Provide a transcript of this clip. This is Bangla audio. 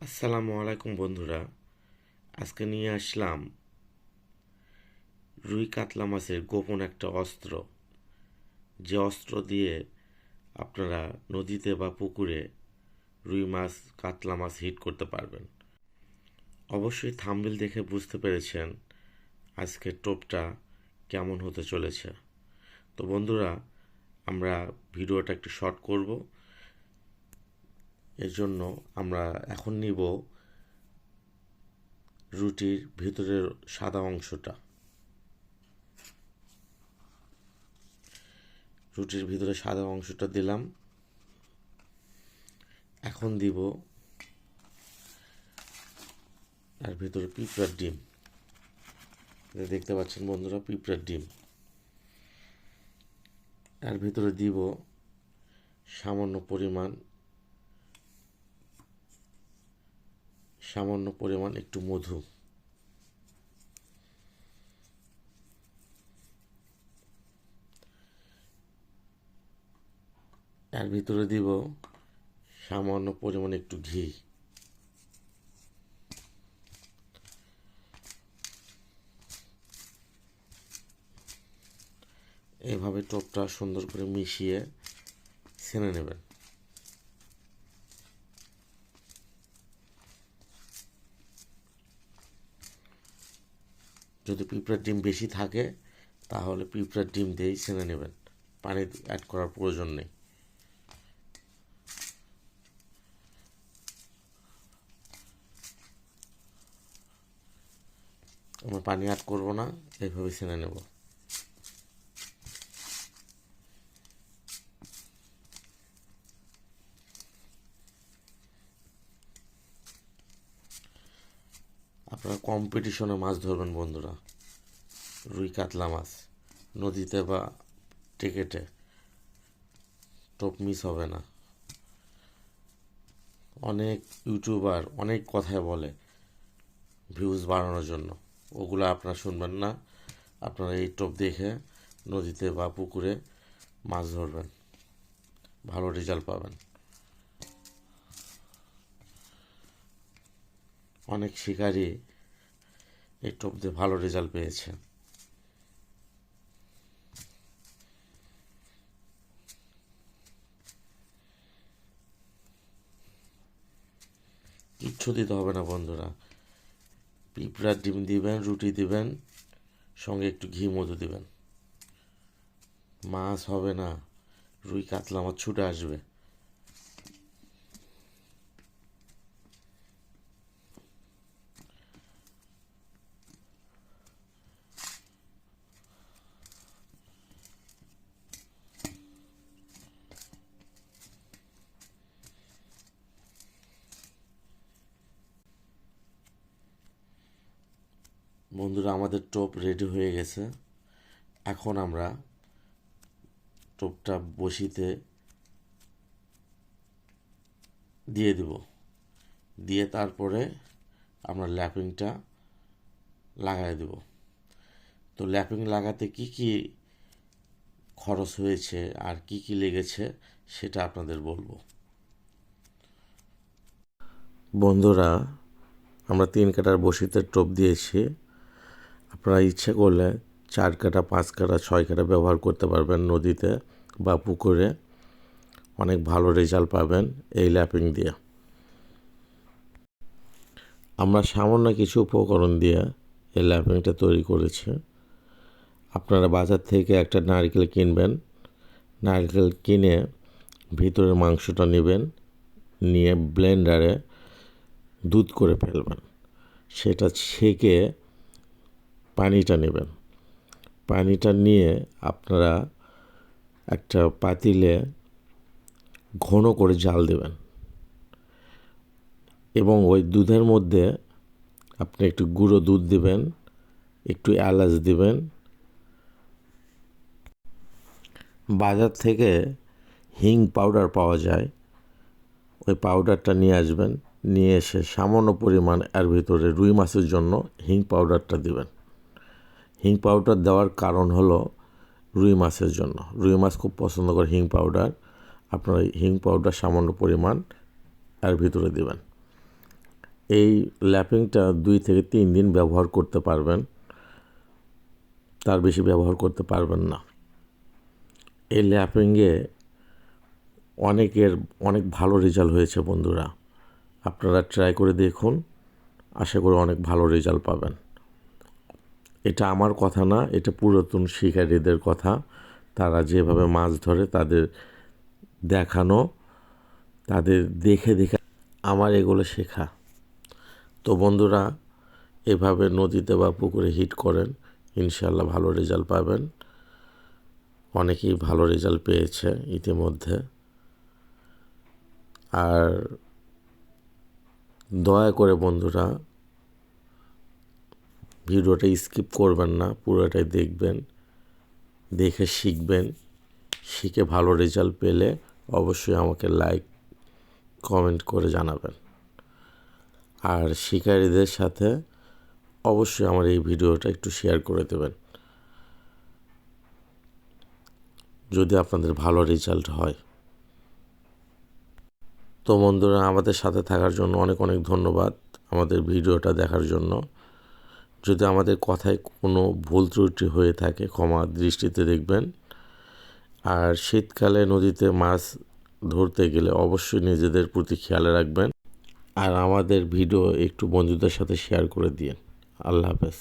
আসসালামু আলাইকুম বন্ধুরা। আজকে নিয়ে আসলাম রুই কাতলা মাছের গোপন একটা অস্ত্র। যে অস্ত্র দিয়ে আপনারা নদীতে বা পুকুরে রুই মাছ, কাতলা মাছ হিট করতে পারবেন। অবশ্যই থাম্বিল দেখে বুঝতে পেরেছেন আজকের টোপটা কেমন হতে চলেছে। তো বন্ধুরা, আমরা ভিডিওটা একটু শর্ট করব। এর জন্য আমরা এখন নিব রুটির ভিতরের সাদা অংশটা। রুটির ভিতরে সাদা অংশটা দিলাম। এখন দিব আর ভিতরে পিঁপড়ার ডিম। দেখতে পাচ্ছেন বন্ধুরা, পিঁপড়ার ডিম। আর ভিতরে দিব সামান্য পরিমাণ সামান্য পরিমাণ একটু মধু। এর ভিতরে দিব সামান্য পরিমাণ একটু ঘি। এইভাবে টপটা সুন্দর করে মিশিয়ে ছেনে নেবেন। যদি পিঁপড়ার ডিম বেশি থাকে, তাহলে পিঁপড়ার ডিম দিয়েই ছেনে নেবেন। পানি অ্যাড করার প্রয়োজন নেই। আমরা পানি অ্যাড করব না এইভাবে ছেনে নেব। আপনারা কম্পিটিশনে মাছ ধরবেন বন্ধুরা। রুই, কাতলা মাছ। নদীতে বা টিকেটে। টোপ মিস হবে না। অনেক ইউটিউবার অনেক কথায় বলে ভিউজ বাড়ানোর জন্য। ওগুলো আপনারা শুনবেন না। আপনারা এই টোপ দেখে নদীতে বা পুকুরে মাছ ধরবেন। ভালো রেজাল্ট পাবেন। অনেক শিকারী টোপ দিয়ে ভালো রেজাল্ট পেয়েছে। কিচ্ছু দিতে হবে না বন্ধুরা। পিঁপড়ার ডিম দিবেন, রুটি দিবেন, সঙ্গে একটু ঘি মধু দিবেন। মাছ হবে না। রুই কাতলা মাছ ছুটে আসবে। বন্ধুরা, আমাদের টোপ রেডি হয়ে গেছে। এখন আমরা টোপটা বসিতে দিয়ে দেব। দিয়ে তারপরে আমরা ল্যাপিংটা লাগাই দেব। তো ল্যাপিং লাগাতে কি কি খরচ হয়েছে আর কি কি লেগেছে সেটা আপনাদের বলব। বন্ধুরা, আমরা তিন কাটার বসিতে টোপ দিয়েছি। আপনারা ইচ্ছে করলে চার কাটা, পাঁচ কাটা, ছয় কাটা ব্যবহার করতে পারবেন নদীতে বা পুকুরে। অনেক ভালো রেজাল্ট পাবেন এই ল্যাপিং দিয়ে। আমরা সামান্য কিছু উপকরণ দিয়ে এই ল্যাপিংটা তৈরি করেছি। আপনারা বাজার থেকে একটা নারকেল কিনবেন। নারকেল কিনে ভিতরের মাংসটা নেবেন, নিয়ে ব্লেন্ডারে দুধ করে ফেলবেন। সেটা ছেঁকে পানিটা নেবেন। পানিটা নিয়ে আপনারা একটা পাতিলে ঘন করে জাল দেবেন। এবং ওই দুধের মধ্যে আপনি একটু গুঁড়ো দুধ দেবেন, একটু এলাচ দেবেন। বাজার থেকে হিং পাউডার পাওয়া যায়। ওই পাউডারটা নিয়ে আসবেন, নিয়ে এসে সামান্য পরিমাণ এর ভিতরে রুই মাছের জন্য হিং পাউডারটা দিবেন। হিং পাউডার দেওয়ার কারণ হলো রুই মাছের জন্য। রুই মাছ খুব পছন্দ করে হিং পাউডার। আপনারা হিং পাউডার সামান্য পরিমাণ এর ভিতরে দেবেন। এই ল্যাপিংটা দুই থেকে তিন দিন ব্যবহার করতে পারবেন। তার বেশি ব্যবহার করতে পারবেন না। এই ল্যাপিংয়ে অনেকের অনেক ভালো রেজাল্ট হয়েছে বন্ধুরা। আপনারা ট্রাই করে দেখুন। আশা করি অনেক ভালো রেজাল্ট পাবেন। এটা আমার কথা না, এটা পুরাতন শিকারীদের কথা। তারা যেভাবে মাছ ধরে তাদের দেখানো, তাদের দেখে দেখে আমার এগুলো শেখা। তো বন্ধুরা, এভাবে নদীতে বা পুকুরে হিট করেন ইনশাল্লাহ ভালো রেজাল্ট পাবেন। অনেকেই ভালো রেজাল্ট পেয়েছে ইতিমধ্যে। আর দয়া করে বন্ধুরা ভিডিওটা স্কিপ করবেন না, পুরোটাই দেখবেন, দেখে শিখবেন, শিখে ভালো রেজাল্ট পেলে অবশ্যই আমাকে লাইক, কমেন্ট করে জানাবেন। আর শিকারীদের সাথে অবশ্যই আমার এই ভিডিওটা একটু শেয়ার করে দেবেন। যদি আপনাদের ভালো রেজাল্ট হয়। তো বন্ধুরা, আমাদের সাথে থাকার জন্য অনেক অনেক ধন্যবাদ আমাদের ভিডিওটা দেখার জন্য। যদি আমাদের কথায় কোনো ভুল ত্রুটি হয়ে থাকে, ক্ষমা দৃষ্টিতে দেখবেন। আর শীতকালে নদীতে মাছ ধরতে গেলে অবশ্যই নিজেদের প্রতি খেয়াল রাখবেন। আর আমাদের ভিডিও একটু বন্ধুদের সাথে শেয়ার করে দিন আল্লাহ হাফেজ।